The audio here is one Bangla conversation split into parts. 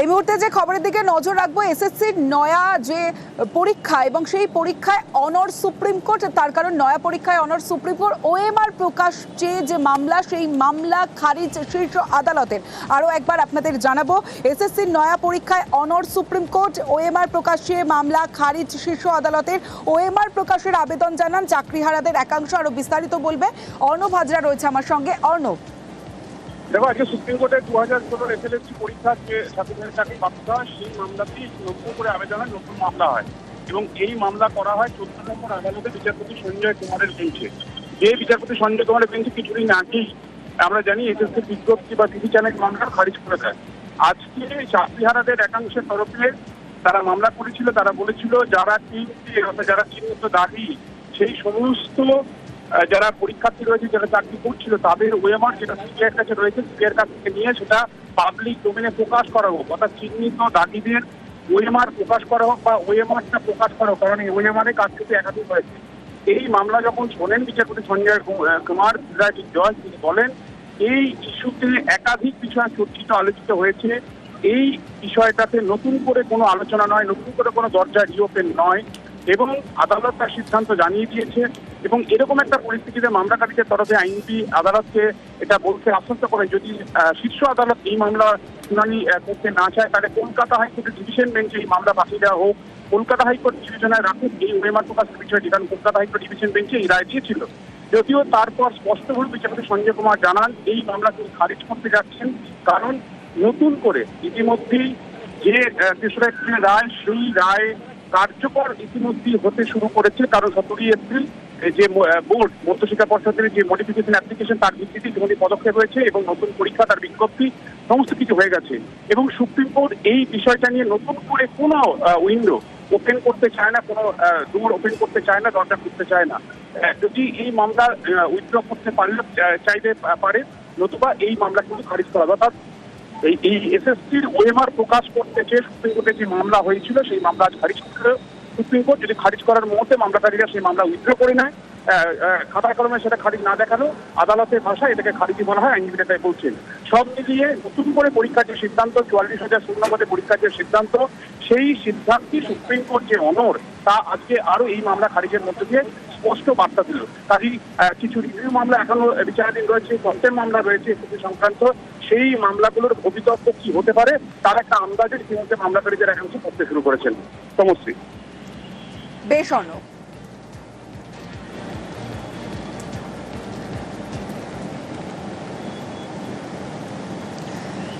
এই মুহূর্তে যে খবরের দিকে নজর রাখব, এসএসসির নয়া যে পরীক্ষা এবং সেই পরীক্ষায় অনর সুপ্রিম কোর্ট, তার কারণ নয়া পরীক্ষায় অনর সুপ্রিম কোর্ট ওএমআর প্রকাশ চেয়ে যে মামলা, সেই মামলা খারিজ শীর্ষ আদালতের। আরও একবার আপনাদের জানাব, এসএসসির নয়া পরীক্ষায় অনর সুপ্রিম কোর্ট ওএমআর প্রকাশ চেয়ে মামলা খারিজ শীর্ষ আদালতের। ওএমআর প্রকাশের আবেদন জানান, চাকরিহারাদের একাংশ আরও বিস্তারিত বলবে। অর্ণব হাজরা রয়েছে আমার সঙ্গে। অর্ণব। দেখো আজকে সুপ্রিম কোর্টে দু হাজার ষোলোর এসএলএসসি পরীক্ষার যে ছাত্রদের চাকরি হয় সেই মামলাটি নতুন করে আবেদন হয়, নতুন মামলা হয়। এবং এই মামলা করা হয় চোদ্দ নম্বর আদালতে বিচারপতি সঞ্জয় কুমারের বেঞ্চে যে বিচারপতি সঞ্জয় কুমারের বেঞ্চে কিছুদিন আগেই আমরা জানি এসএসসি বিজ্ঞপ্তি বা টিভি চ্যানেল মামলা খারিজ করে দেয়। আজকে চাকরিহারাদের একাংশের তরফে তারা মামলা করেছিল, তারা বলেছিল, যারা তিনটি যারা চিহ্নিত দাবি, সেই সমস্ত যারা পরীক্ষার্থী রয়েছে, যারা চাকরি করছিল, তাদের ওয়েমার যেটা সিবিআইয়ের কাছে রয়েছে, সিবিআইয়ের কাছ থেকে নিয়ে সেটা পাবলিক ডোমেনে প্রকাশ করা হোক, অর্থাৎ চিহ্নিত দাগিদের ওয়েমার প্রকাশ করা হোক বা ওয়েমারটা প্রকাশ করা হোক, কারণ এই ওয়েমারে কাজ থেকে একাধিক হয়েছে। এই মামলা যখন শোনেন বিচারপতি সঞ্জয় কুমার প্রিজাইডিং জজ তিনি বলেন, এই ইস্যুতে একাধিক বিষয় চর্চিত, আলোচিত হয়েছে। এই বিষয়টাতে নতুন করে কোনো আলোচনা নয়, নতুন করে কোনো দরজা রিওপেন নয়। এবং আদালত তার সিদ্ধান্ত জানিয়ে দিয়েছে এবং এরকম একটা পরিস্থিতিতে মামলাকারীদের তরফে আইনজীবী আদালতকে এটা বলতে আশ্বস্ত করে, যদি শীর্ষ আদালত এই মামলা শুনানি করতে না চায়, তাহলে কলকাতা হাইকোর্টের ডিভিশন বেঞ্চে এই মামলা পাঠিয়ে দেওয়া হোক। কলকাতা হাইকোর্ট বিবেচনায় রাখুক এই ওয়েমার প্রকাশের বিষয়টি, কারণ কলকাতা হাইকোর্ট ডিভিশন বেঞ্চে এই রায় দিয়েছিল। যদিও তারপর স্পষ্টভাবে বিচারপতি সঞ্জয় কুমার জানান, এই মামলা তিনি খারিজ করতে যাচ্ছেন, কারণ নতুন করে ইতিমধ্যেই যে তেসরা এপ্রিল রায়, সেই রায় কার্যকর ইতিমধ্যেই হতে শুরু করেছে কারণ সতেরোই এপ্রিল যে বোর্ড মধ্যশিক্ষা পর্ষদের যে মডিফিকেশন অ্যাপ্লিকেশন তার ভিত্তিতে ইতিমধ্যে পদক্ষেপ হয়েছে এবং নতুন পরীক্ষা, তার বিজ্ঞপ্তি সমস্ত কিছু হয়ে গেছে। এবং সুপ্রিম কোর্ট এই বিষয়টা নিয়ে নতুন করে কোনো উইন্ডো ওপেন করতে চায় না, কোনো ডোর ওপেন করতে চায় না, দরজা খুলতে চায় না। যদি এই মামলা উইথড্র করতে পারলে চাইতে পারে, নতুবা এই মামলা কিন্তু খারিজ করা অর্থাৎ এই এই এসএসসির ওয়েমার প্রকাশ করতে চেয়ে সুপ্রিম কোর্টে যে মামলা হয়েছিল সেই মামলা আজ খারিজ করল সুপ্রিম কোর্ট যদি খারিজ করার মুহূর্তে মামলাকারীরা সেই মামলা উইথড্র করে নেয় আহ, কলমে সেটা খারিজ না দেখাল আদালতের ভাষায় এটাকে খারিজি বলা হয় আইনজীবীরা তাই বলছেন সব মিলিয়ে নতুন করে পরীক্ষার যে সিদ্ধান্ত চুয়াল্লিশ হাজার শূন্য পদে পরীক্ষার যে সিদ্ধান্ত সেই সিদ্ধান্তই সুপ্রিম কোর্ট যে অনর তা আজকে আরও এই মামলা খারিজের মধ্যে দিয়ে স্পষ্ট বার্তা দিল। কাজী আহ, কিছু রিভিউ মামলা এখনও বিচারাধীন রয়েছে কন্টেম মামলা রয়েছে এসএসসি সংক্রান্ত। সেই মামলাগুলোর ভবিতব্য কি হতে পারে তার একটা আন্দাজে ইতিমধ্যে মামলাকারীদের একাংশ করতে শুরু করেছেন। তমশ্রী। বেশ অর্ণব।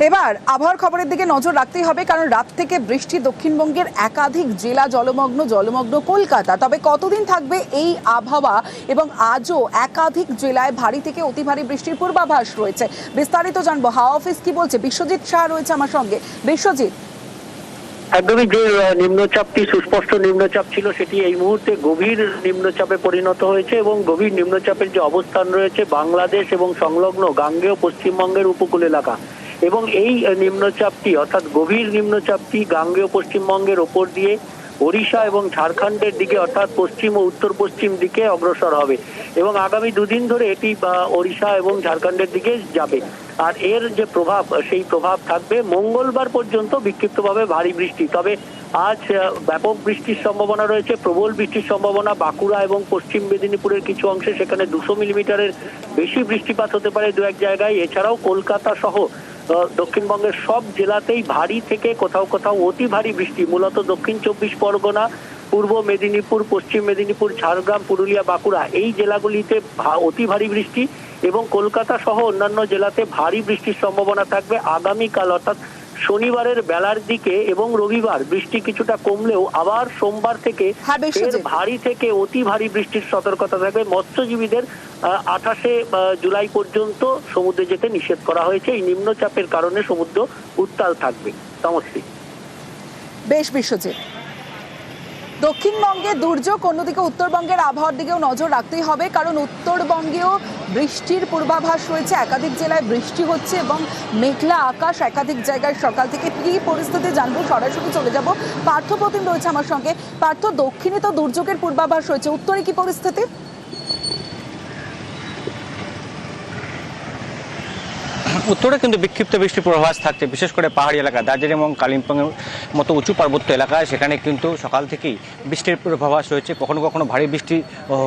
এবার আবহাওয়ার খবরের দিকে নজর রাখতেই হবে, কারণ রাত থেকে বৃষ্টি দক্ষিণবঙ্গের একাধিক জেলা জলমগ্ন জলমগ্ন কলকাতা। তবে কতদিন থাকবে এই আবহাওয়া এবং আজও একাধিক জেলায় ভারী থেকে অতি ভারী বৃষ্টির পূর্বাভাস রয়েছে? বিস্তারিত জানব। হাওয়া অফিস কি বলছে? বিশ্বজিৎ শাহ রয়েছে আমার সঙ্গে। বিশ্বজিৎ। একদমই যে নিম্নচাপটি, সুস্পষ্ট নিম্নচাপ ছিল সেটি এই মুহূর্তে গভীর নিম্নচাপে পরিণত হয়েছে এবং গভীর নিম্নচাপের যে অবস্থান রয়েছে, বাংলাদেশ এবং সংলগ্ন গাঙ্গেয় পশ্চিমবঙ্গের উপকূল এলাকা। এবং এই নিম্নচাপটি, অর্থাৎ গভীর নিম্নচাপটি গাঙ্গেয় পশ্চিমবঙ্গের ওপর দিয়ে ওড়িশা এবং ঝাড়খণ্ডের দিকে, অর্থাৎ পশ্চিম ও উত্তর পশ্চিম দিকে অগ্রসর হবে। এবং আগামী দুদিন ধরে এটি ওড়িশা এবং ঝাড়খণ্ডের দিকে যাবে। আর এর যে প্রভাব, সেই প্রভাব থাকবে মঙ্গলবার পর্যন্ত বিক্ষিপ্তভাবে ভারী বৃষ্টি। তবে আজ ব্যাপক বৃষ্টির সম্ভাবনা রয়েছে, প্রবল বৃষ্টির সম্ভাবনা বাঁকুড়া এবং পশ্চিম মেদিনীপুরের কিছু অংশে, সেখানে দুশো মিলিমিটারের বেশি বৃষ্টিপাত হতে পারে দু এক জায়গায়। এছাড়াও কলকাতা সহ দক্ষিণবঙ্গের সব জেলাতেই ভারী থেকে কোথাও কোথাও অতি ভারী বৃষ্টি, মূলত দক্ষিণ চব্বিশ পরগনা, পূর্ব মেদিনীপুর, পশ্চিম মেদিনীপুর, ঝাড়গ্রাম, পুরুলিয়া, বাঁকুড়া এই জেলাগুলিতে অতি ভারী বৃষ্টি এবং কলকাতা সহ অন্যান্য জেলাতে ভারী বৃষ্টির সম্ভাবনা থাকবে আগামীকাল, অর্থাৎ শনিবারের বেলার দিকে এবং রবিবার বৃষ্টি কিছুটা কমলেও আবার সোমবার থেকে। ভারী থেকে অতি ভারী বৃষ্টির সতর্কতা থাকবে। মৎস্যজীবীদের আঠাশে জুলাই পর্যন্ত সমুদ্রে যেতে নিষেধ করা হয়েছে। এই নিম্নচাপের কারণে সমুদ্র উত্তাল থাকবে। সমস্তি বেশ বিশ্বজিৎ। দক্ষিণবঙ্গে দুর্যোগ, অন্যদিকে উত্তরবঙ্গের আবহাওয়ার দিকেও নজর রাখতেই হবে, কারণ উত্তরবঙ্গেও বৃষ্টির পূর্বাভাস রয়েছে। একাধিক জেলায় বৃষ্টি হচ্ছে এবং মেঘলা আকাশ একাধিক জায়গায় সকাল থেকে কি পরিস্থিতি জানব, সরাসরি চলে যাব। পার্থ প্রতিম রয়েছে আমার সঙ্গে। পার্থ, দক্ষিণে তো দুর্যোগের পূর্বাভাস রয়েছে। উত্তরে কি পরিস্থিতি? উত্তরে কিন্তু বিক্ষিপ্ত বৃষ্টির পূর্বাভাস থাকছে, বিশেষ করে পাহাড়ি এলাকা, দার্জিলিং এবং কালিম্পংয়ের মতো উঁচু পার্বত্য এলাকায় সেখানে কিন্তু সকাল থেকেই বৃষ্টির পূর্বাভাস রয়েছে। কখনো কখনো ভারী বৃষ্টি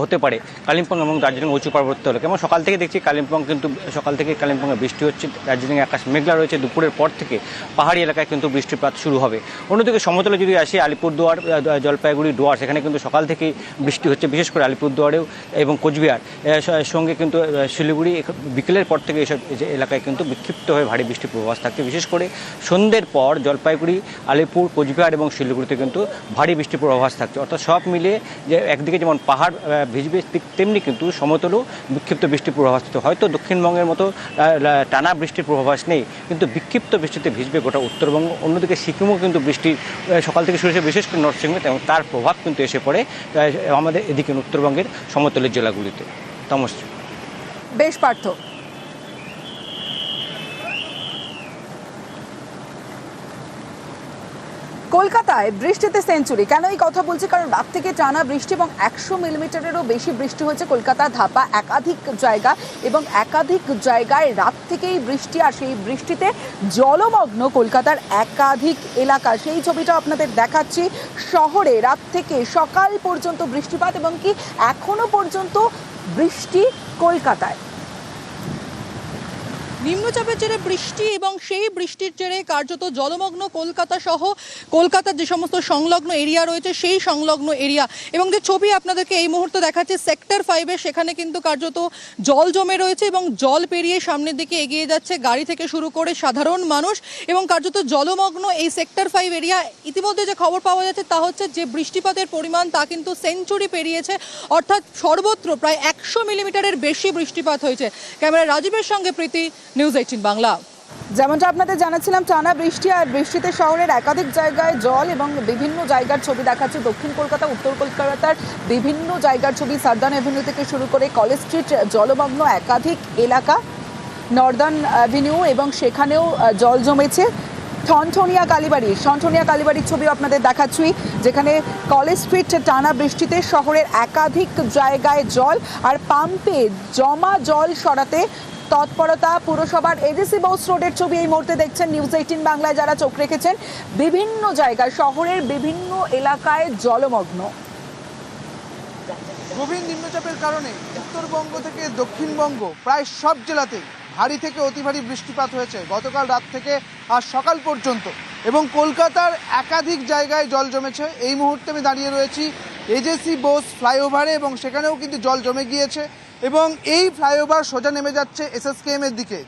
হতে পারে কালিম্পং এবং দার্জিলিং উঁচু পার্বত্য এলাকা। এবং সকাল থেকে দেখছি কালিম্পং কিন্তু, সকাল থেকে কালিম্পংয়ে বৃষ্টি হচ্ছে, দার্জিলিং আকাশ মেঘলা রয়েছে। দুপুরের পর থেকে পাহাড়ি এলাকায় কিন্তু বৃষ্টিপাত শুরু হবে। অন্যদিকে সমতলে যদি আসি, আলিপুরদুয়ার জলপাইগুড়ি ডুয়ার সেখানে কিন্তু সকাল থেকেই বৃষ্টি হচ্ছে। বিশেষ করে আলিপুরদুয়ারেও এবং কোচবিহার সঙ্গে কিন্তু শিলিগুড়ি বিকেলের পর থেকে এসব এলাকায় কিন্তু বিক্ষিপ্ত হয়ে ভারী বৃষ্টির পূর্বাভাস থাকছে। বিশেষ করে সন্ধ্যের পর জলপাইগুড়ি, আলিপুর, কোচবিহার এবং শিলিগুড়িতে কিন্তু ভারী বৃষ্টির পূর্বাভাস থাকছে। অর্থাৎ সব মিলিয়ে যে একদিকে যেমন পাহাড় ভিজবে, ঠিক তেমনি কিন্তু সমতলও বিক্ষিপ্ত বৃষ্টির পূর্বাভাস থাকছে হয়তো দক্ষিণবঙ্গের মতো টানা বৃষ্টির পূর্বাভাস নেই, কিন্তু বিক্ষিপ্ত বৃষ্টিতে ভিজবে গোটা উত্তরবঙ্গ। অন্যদিকে সিকিমও কিন্তু বৃষ্টি সকাল থেকে শুরু হয়েছে, বিশেষ করে নর্থ এবং তার প্রভাব কিন্তু এসে পড়ে আমাদের এদিকে উত্তরবঙ্গের সমতলের জেলাগুলিতে। তমশ্রী বেশ পার্থ। কলকাতায় বৃষ্টিতে সেঞ্চুরি। কেন এই কথা বলছি? কারণ রাত থেকে টানা বৃষ্টি এবং একশো মিলিমিটারেরও বেশি বৃষ্টি হয়েছে কলকাতা ধাপা একাধিক জায়গা এবং একাধিক জায়গায় রাত থেকেই বৃষ্টি আর সেই বৃষ্টিতে জলমগ্ন কলকাতার একাধিক এলাকা। সেই ছবিটা আপনাদের দেখাচ্ছি শহরে রাত থেকে সকাল পর্যন্ত বৃষ্টিপাত এবং কি এখনও পর্যন্ত বৃষ্টি কলকাতায়। নিম্নচাপের জেরে বৃষ্টি এবং সেই বৃষ্টির জেরে কার্যত জলমগ্ন কলকাতা সহ কলকাতার যে সমস্ত সংলগ্ন এরিয়া রয়েছে, সেই সংলগ্ন এরিয়া। এবং যে ছবি আপনাদেরকে এই মুহূর্তে দেখাচ্ছে, সেক্টর ফাইভে সেখানে কিন্তু কার্যত জল জমে রয়েছে এবং জল পেরিয়ে সামনের দিকে এগিয়ে যাচ্ছে গাড়ি থেকে শুরু করে সাধারণ মানুষ এবং কার্যত জলমগ্ন এই সেক্টর ফাইভ এরিয়া। ইতিমধ্যে যে খবর পাওয়া যাচ্ছে তা হচ্ছে যে বৃষ্টিপাতের পরিমাণ তা কিন্তু সেঞ্চুরি পেরিয়েছে, অর্থাৎ সর্বত্র প্রায় একশো মিলিমিটারের বেশি বৃষ্টিপাত হয়েছে। ক্যামেরা রাজীবের সঙ্গে প্রীতি নিউজ এইটিন বাংলা যেমনটা আপনাদের জানাচ্ছিলাম, টানা বৃষ্টি আর বৃষ্টিতে শহরের একাধিক জায়গায় জল এবং বিভিন্ন জায়গার ছবি দেখাচ্ছে দক্ষিণ কলকাতা, উত্তর কলকাতার বিভিন্ন জায়গার ছবি। সার্দান অ্যাভিনিউ থেকে শুরু করে কলেজ স্ট্রিট, জলমগ্ন একাধিক এলাকা, নর্দার্ন অ্যাভিনিউ এবং সেখানেও জল জমেছে। ঠনঠনিয়া কালীবাড়ি, ঠনঠনিয়া কালীবাড়ির ছবি আপনাদের দেখাচ্ছি, যেখানে কলেজ স্ট্রিট টানা বৃষ্টিতে শহরের একাধিক জায়গায় জল আর পাম্পে জমা জল সরাতে তৎপরতা পুরসভার এডিসি বোস রোডের ছবি এই মুহূর্তে দেখছেন নিউজ এইটিন বাংলায় যারা চোখ রেখেছেন। বিভিন্ন জায়গায়, শহরের বিভিন্ন এলাকায় জলমগ্ন। গভীর নিম্নচাপের কারণে উত্তরবঙ্গ থেকে দক্ষিণবঙ্গ, প্রায় সব জেলাতেই ভারী থেকে অতি ভারী বৃষ্টিপাত হয়েছে। গতকাল রাত থেকে আজ সকাল পর্যন্ত। এবং কলকাতার একাধিক জায়গায় জল জমেছে। এই মুহূর্তে আমি দাঁড়িয়ে রয়েছি এজেসি বোস ফ্লাইওভারে এবং সেখানেও কিন্তু জল জমে গিয়েছে এবং এই ফ্লাইওভার সোজা নেমে যাচ্ছে এসএসকেএম এর দিকে।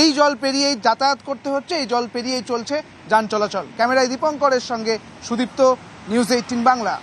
এই জল পেরিয়েই যাতায়াত করতে হচ্ছে, এই জল পেরিয়েই চলছে যান চলাচল। ক্যামেরায় দীপঙ্করের সঙ্গে সুদীপ্ত, নিউজ এইটিন বাংলা।